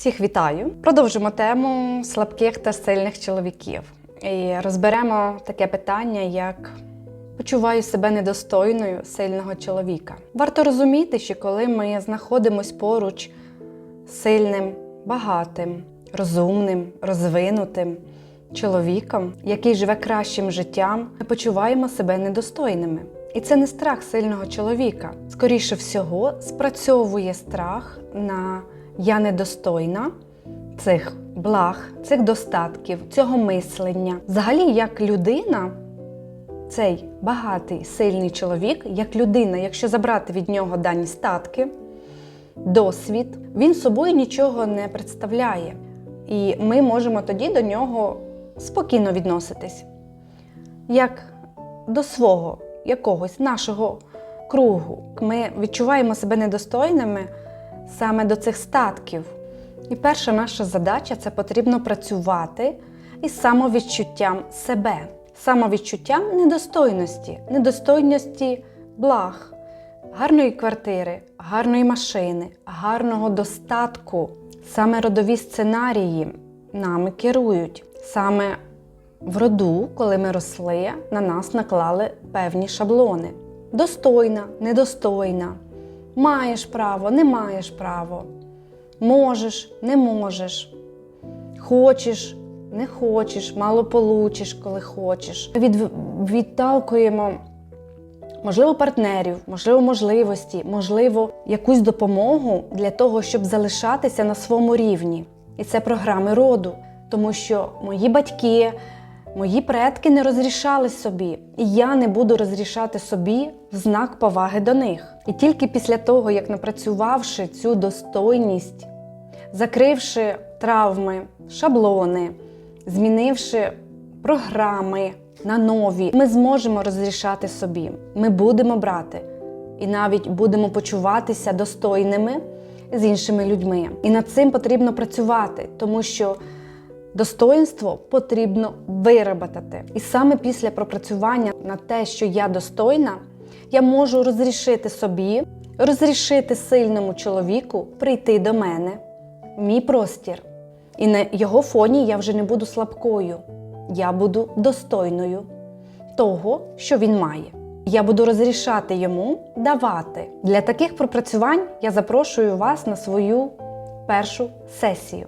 Всіх вітаю! Продовжимо тему слабких та сильних чоловіків. І розберемо таке питання, як почуваю себе недостойною сильного чоловіка. Варто розуміти, що коли ми знаходимось поруч сильним, багатим, розумним, розвинутим чоловіком, який живе кращим життям, ми почуваємо себе недостойними. І це не страх сильного чоловіка. Скоріше всього, спрацьовує страх на я недостойна цих благ, цих достатків, цього мислення. Взагалі, як людина, цей багатий, сильний чоловік, як людина, якщо забрати від нього дані статки, досвід, він собою нічого не представляє. І ми можемо тоді до нього спокійно відноситись, як до свого якогось нашого кругу. Ми відчуваємо себе недостойними саме до цих статків. І перша наша задача це потрібно працювати із самовідчуттям себе, самовідчуттям недостойності, недостойності благ, гарної квартири, гарної машини, гарного достатку. Саме родові сценарії нами керують. Саме в роду, коли ми росли, на нас наклали певні шаблони: достойна, недостойна, маєш право, не маєш право, можеш, не можеш, хочеш, не хочеш, мало получиш, коли хочеш. Від, відталкуємо. Можливо, партнерів, можливо, можливості, можливо, якусь допомогу для того, щоб залишатися на своєму рівні. І це програми роду, тому що мої батьки, мої предки не розрішали собі, і я не буду розрішати собі в знак поваги до них. І тільки після того, як напрацювавши цю достойність, закривши травми, шаблони, змінивши програми на нові, ми зможемо розрішати собі. Ми будемо брати і навіть будемо почуватися достойними з іншими людьми. І над цим потрібно працювати, тому що достоїнство потрібно вироботати. І саме після пропрацювання на те, що я достойна, я можу розрішити собі, розрішити сильному чоловіку прийти до мене, мій простір. І на його фоні я вже не буду слабкою, я буду достойною того, що він має. Я буду розрішати йому давати. Для таких пропрацювань я запрошую вас на свою першу сесію.